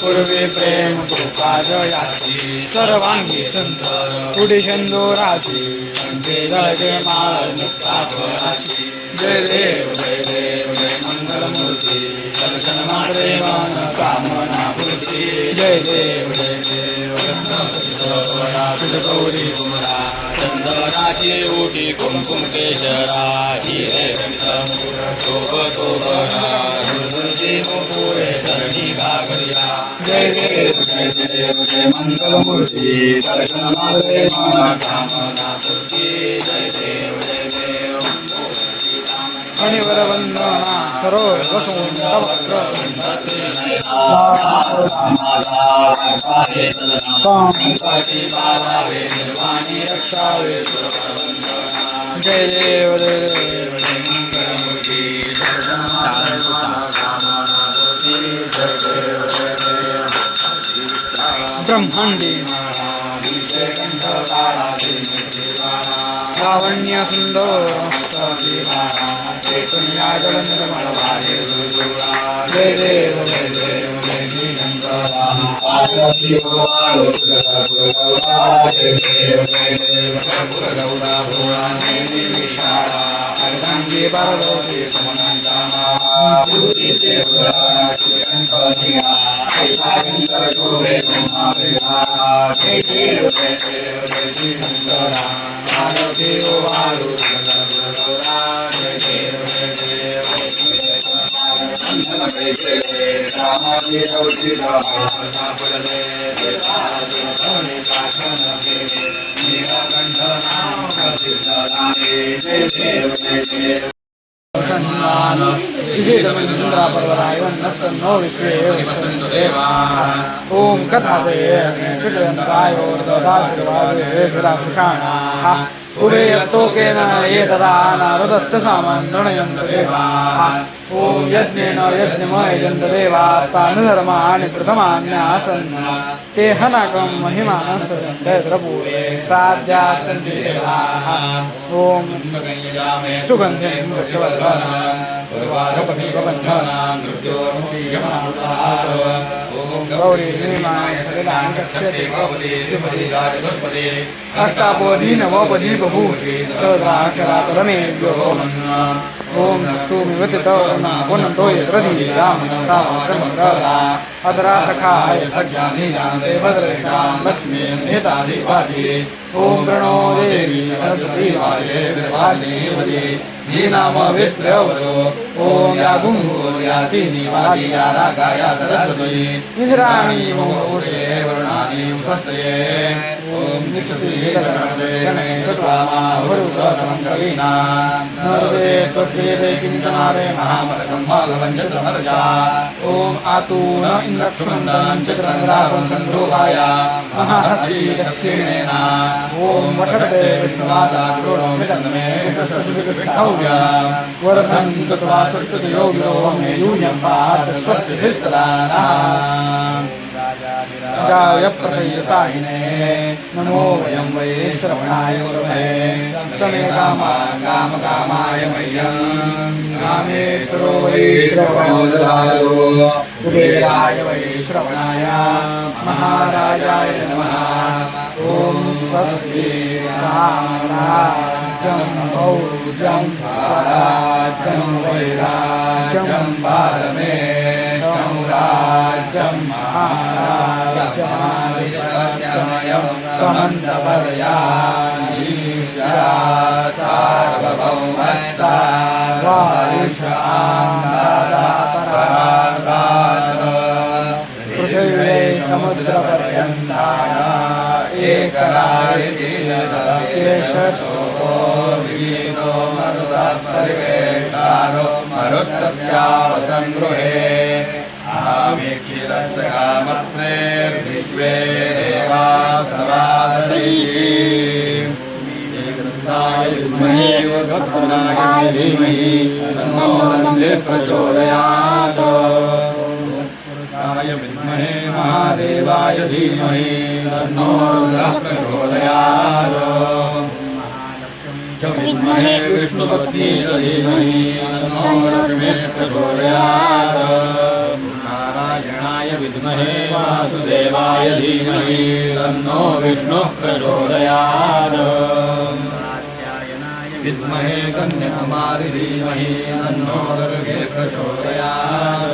पूर्वी प्रेम कृपाजयाची सर्वांगी संत पुढे शंदोराची जय जय मुक्तापराची. जय देव जय देव जय मंगलमूर्ती. दर्शन मात्रे मन कामना पूर्ती जय देव जय देव गौरी कुमरा चंदनाची ओटी कुमकुम केशरा हिरे शोभतो बरा हृदय घागरिया जय देव जय जय मंगलमूर्ती दर्शन मन कामना पूर्ती जय देव जय देव फणिवर वंदना सरोज बसून जय देव जय देव जय मंगलमूर्ती ब्रह्मांडी लावण्य सुंदर जय देव जय देव जय श्री अर्धांगी पार्वती सन्मान विजयदमनिन्द्रा विश्वे ॐ कथादये शुचयन्ताय ददाशिवायुषाणाः उभे यत्तोकेन एतदा नारदस्य सामान् नृणयन्त देवाः। ॐ यज्ञेन यज्ञमयजन्त देवास्तानुधर्माणि प्रथमान्यासन्। ते हनकं महिमानस्वरन्तपूरे साध्या सन्ति देवाः। ॐ सुगन्धिं गौरी निर्माय सलिलां गच्छति अष्टापोधी नवोपदी बभूषि तदाकरातरमेभ्यो ॐ तूमिवति तव पुनन्तो यत्रधि रामनसा चन्द्रा अदरा सखाय सज्जानीयान्ते भद्रेषां लक्ष्मी नेताधिपाधि ॐ प्रणो देवी सरस्वती वाये नाम धीनामवित्रवतो ॐ या गुङ्गूर्यासीनि या रागाया सरस्वती। निद्राणि मोरे वर्णानि स्वस्तये। కించనారే మహామరకం మాధవంచమరజా ఓం ఆతూ న ఇంద్రక్ష్మందాం చక్రంగ్రాపం సంధోగాయ మహాశ్రీదక్షిణేన ఓం వషటే విష్ణువాసా క్రోణోమి చందమే వరదం కృత్వా సృష్టుతి యోగిలో మే యూయం పాత స్వస్తి విస్తరానా मे यूयं नमो वयं वै श्रवणाय गुरवे समे कामा काम कामाय मह्यं कामेश्वरो वै कुबेराय वै श्रवणाय महाराजाय नमः ॐ स्वस्ति साम्राज्यं भौजं स्वराज्यं वैराज्यं पारमेष्टं राज्यं महाराजमय पृथिवे समुद्रपर्यन्ताय एकराय परिवेशारो मरुत्तस्यावसङ्गृहे आमीक्षिरस्य कामत्रेर्विश्वे देवासवादशी धीमहि तन्नो नन्दे प्रचोदयात् य विद्महे महादेवाय धीमहि तन्नो रुद्रः प्रचोदयात् च विद्महे विष्णुपत्नी च धीमहि तन्नो लक्ष्मी प्रचोदयात्। धीमहि तन्नो विष्णुः प्रचोदयात्। विद्महे कन्याकुमारि धीमहि तन्नो दुर्गे प्रचोदयात्।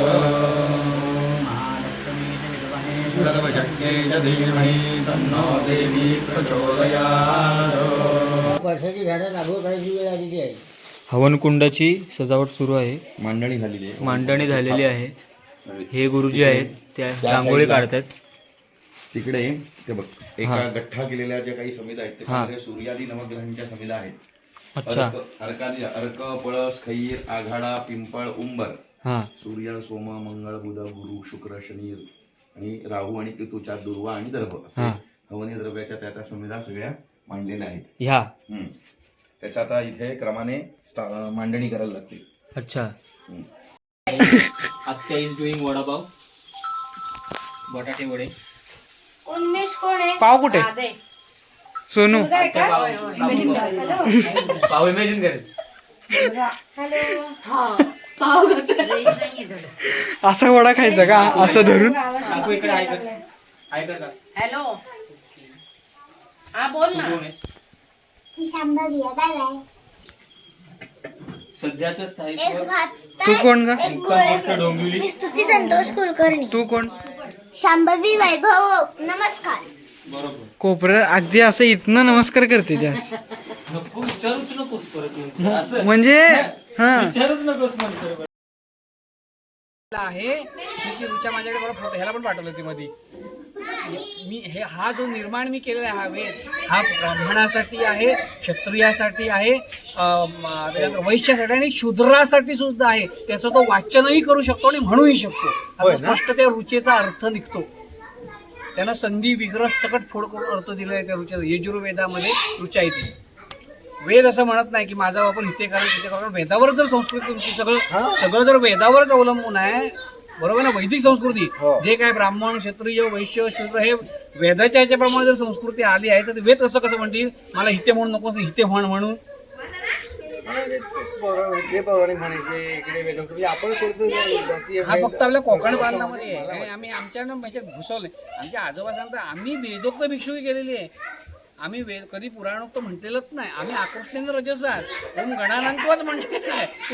सर्वशक्त्यै च धीमहि तन्नो देवी प्रचोदयात्। वर्षाची झाडं लागवड करायची वेळ आलेली आहे. हवनकुंडाची सजावट सुरू आहे. मांडणी झालेली आहे. मांडणी झालेली आहे. हे. गुरुजी आहेत त्या रांगोळी काढतात. तिकडे ते बघ एका गठ्ठा केलेल्या ज्या काही समिधा आहेत. त्याच्यामध्ये सूर्यादी नवग्रहांच्या समिधा आहेत. अच्छा. अर्क अर्कादी अर्क पळस खैर आघाडा पिंपळ उंबर. हां. सूर्य सोम मंगळ बुध गुरु शुक्र शनी आणि राहू आणि केतूच्या दुर्वा आणि दर्भ. असे हा. हवनी द्रव्याच्या त्या त्या समिधा सगळ्या मांडलेल्या आहेत. ह्या. हम्म. त्याच्या आता इथे क्रमाने मांडणी करायला लागते अच्छा. आत्या इज डुईंग वडापाव बटाटे वडे. उन्मेष कोण आहे पाव कुठे? हा, दे. सोनू. मुलगा आहे का? हॅलो पाव इमॅजिन करेल. हॅलो. असा वडा खायचा का? असं धरून? काकू इकडे ऐकत. ऐकत हॅलो हा बोल ना? सध्याचं स्थायित्व तू कोण का गोष्ट डोंबिवली. मी स्तुती संतोष कुलकर्णी. तू कोण? शांभवी वैभव नमस्कार. बरोबर. कोपऱ्यात अगदी असं इथनं नमस्कार करते त्या नको विचारूच नकोस परत नंतर. असं. म्हणजे हा विचारूच नकोस नंतर आहे. मी ती रुचा माझ्याकडे फोटो ह्याला पण पाठवलं होती मध्ये मी हे हा जो निर्माण मी केलेला आहे हा वेद हा ब्राह्मणासाठी आहे क्षत्रियासाठी आहे वैश्यासाठी आणि शूद्रासाठी सुद्धा आहे. त्याचं तो वाचनही करू शकतो आणि म्हणूही शकतो. स्पष्ट त्या रुचेचा अर्थ निघतो. त्यानं संधी विग्रह सकट फोड करून अर्थ दिला आहे त्या रुचेचा यजुर्वेदामध्ये रुचा येते वेद असं म्हणत नाही की माझा वापर इथे करा तिथे करा वेदावर जर संस्कृती तुमची सगळं सगळं जर वेदावरच अवलंबून आहे बरोबर ना? वैदिक संस्कृती. जे काय ब्राह्मण क्षत्रिय वैश्य शूद्र हे वेदाच्या ह्याच्याप्रमाणे जर संस्कृती आली आहे तर वेद असं कसं म्हणतील? मला हिते म्हणू नको हिते म्हण म्हणून. ते पौराणिक म्हणायचे. इकडे वेदोक्त म्हणजे आपण थोडस हा फक्त आपल्या कोकण बांधण्यामध्ये आहे. आणि आम्ही आमच्या ना ह्याच्यात घुसवलंय. आमच्या आजोबा सांगतात आम्ही वेदोक्त भिक्षुकी केलेली आहे. आम्ही वेद कधी पुराणोक्त म्हटलेलंच नाही. आम्ही आकृष्णेंद्र रजसार ओम गणानंतच म्हटलेलं आहे.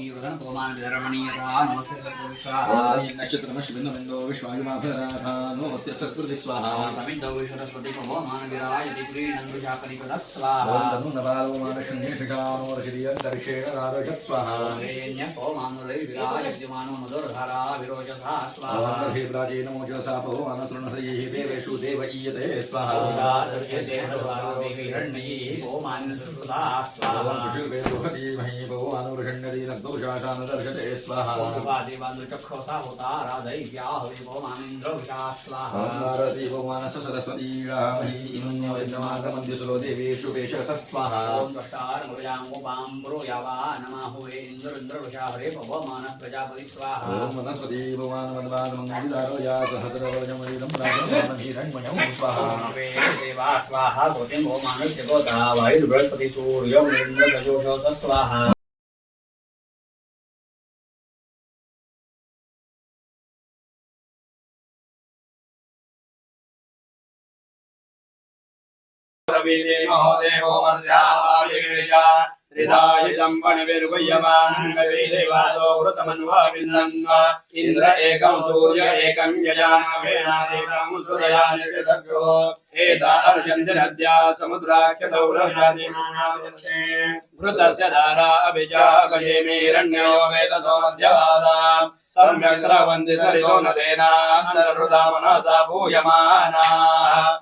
भगवान धर्मणीयता नमस्ते स्वाहा स्वाहा समिन्दौ विश्वस्पति भगवान विराय दिग्री नन्दुजाकनिपदः स्वाहा रेण्य पवमानुरै विराय विद्यमानो विरोचसा स्वाहा देवेषु देव ईयते स्वाहा स्वाहा हिरण्यैः पवमान्यसुता स्वाहा स्वाहा देवान्दुचक्षुषा होता राधैव्या पवमानेन्द्रविषा स्वाहा। विषा हरे प्रजापति स्वाहा। वनस्पति भगवान वनवाद मंगलारो या सहस्रवर्णमयिदं राजं हिरण्मयं स्वाहा। देवा स्वाहा भूतिं भवमानस्य वायुर्बृहस्पति इन्द्रजोषस स्वाहा। देवो मर्यावाविक्रिया हृदायिलम्बनविर्वयमानङ्गवीदेवासो घृतमन्वाविन्दन् इन्द्र एकं सूर्य एकं यजानवेणादेकं सुरया निर्गतभ्यो एता अर्जन्तिनद्या समुद्राख्यदौरशादिमानावजन्ते घृतस्य धारा अभिजा गजेमीरण्यो वेदसो मध्यवादा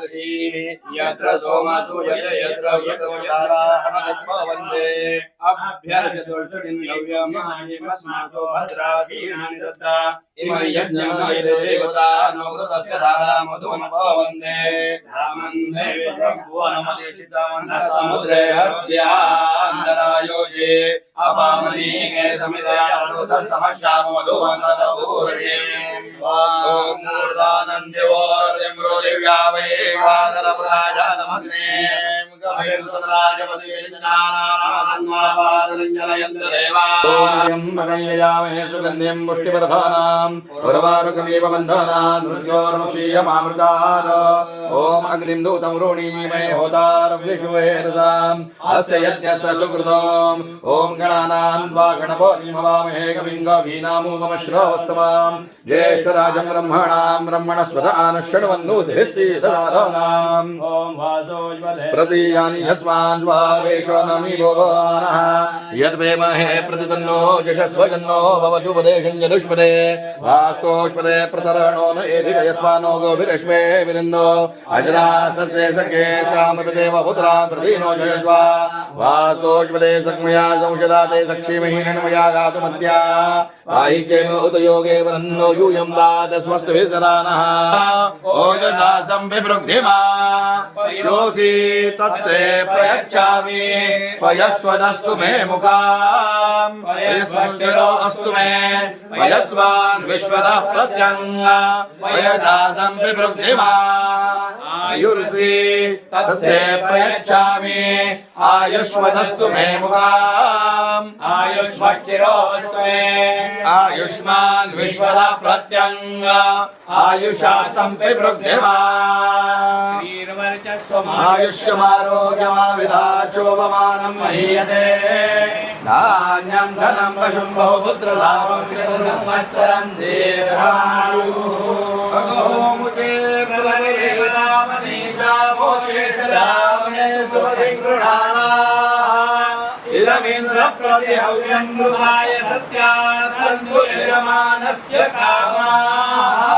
मे यत्र सोमसूयते यत्र वन्दे अभ्यर्चतुर्षडिन्दव्यमानिमस्मासो भद्रादीनानि दत्ता इमं यज्ञमयते देवता नो कृतस्य धारा मधुमपवन्दे रामन्दे समुद्रे हत्यान्तरायोजे। अपामनीके समिदया मृतस्तमश्याम bye. सुगन्धिं पुष्टिप्रधानाम् उर्वारुकमेव बन्धनान् मृत्योर्मुक्षीयमामृतात् ॐ अग्निं दूतं वृणीमहे होतारव्यशुवेरसाम् अस्य यज्ञस्य सुकृतम् ॐ गणानान् वा गणपतिं हवामहे कविं गवीनामुपमश्रवस्तवाम् ज्येष्ठराजं ब्रह्मणां ब्रह्मणस्वदान शृण्वन्नुभिः सीतारानाम् ॐ वासोज्वले प्रतीयानि यस्मान् स्वावेश्वनमि भगवानः यद्वेमहे प्रतितन्नो यशस्वजन्नो भवतु उपदेशं यदुष्पदे वास्कोष्पदे प्रतरणो न एधिकयस्वानो गोभिरश्वे विरिन्दो अजरा सत्ये सखे सामृतदेव पुत्रा प्रदीनो जयस्वा। वास्कोष्पदे सक्मया संशदा ते सक्षीमहि गातुमत्या। पाहि चेम उत योगे वरन्नो यूयं वाद स्वस्तिभिसरानः ओजसा सम्बिभृग्धिमा योऽसि तत्ते प्रयच्छामि पयस्वदस्तु मे मुखाम् पयस्वक्षिरो अस्तु मे पयस्वान् विश्वतः प्रत्यङ्ग पयसा सम्पिवृद्धिमा आयुर्षि तत्ते प्रयच्छामि आयुष्वदस्तु मे मुखाम् आयुष्वक्षिरो अस्तु मे आयुष्मान् विश्वतः प्रत्यङ्ग आयुषा सम्पिवृद्धिमा आयुष्यमारोग्यमाविधाचोपमानं महीयते धान्यं धनं पशुं बहुपुत्रलाभं संवत्सरं दीर्घायुमुखे इदमिन्द्रप्रतिहव्यं मृगाय सत्या सन्तु यजमानस्य कामाः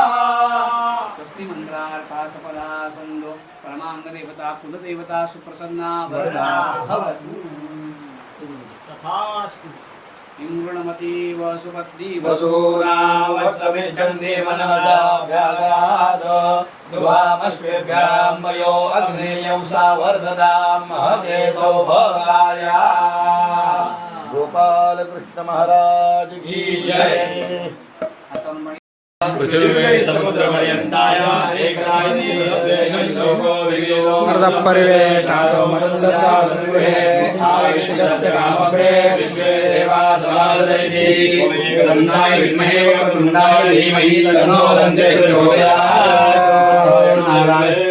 देवता सुप्रसन्ना वरदा भवतु। इंगुणमती वसुपत्नी वसूनावत्तमिच्छन्ति मनसा व्याघात ध्रुवामश्वेभ्यां वयो अग्नेयं सा वर्धतां महते सौभगाय। गोपाल कृष्ण महाराज की जय। पृथिवी मरुन्दसा संगृहे आयुषस्य कामपे विश्वे देवा समादयति। गन्धाय विद्महे धीमहि तन्नो दन्ते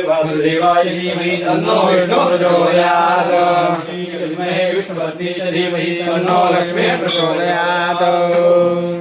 वासुदेवाय धीमहि तन्नो विष्णुः प्रचोदयात् विष्णुपत्नी च धीमहि तन्नो लक्ष्मीः प्रचोदयात्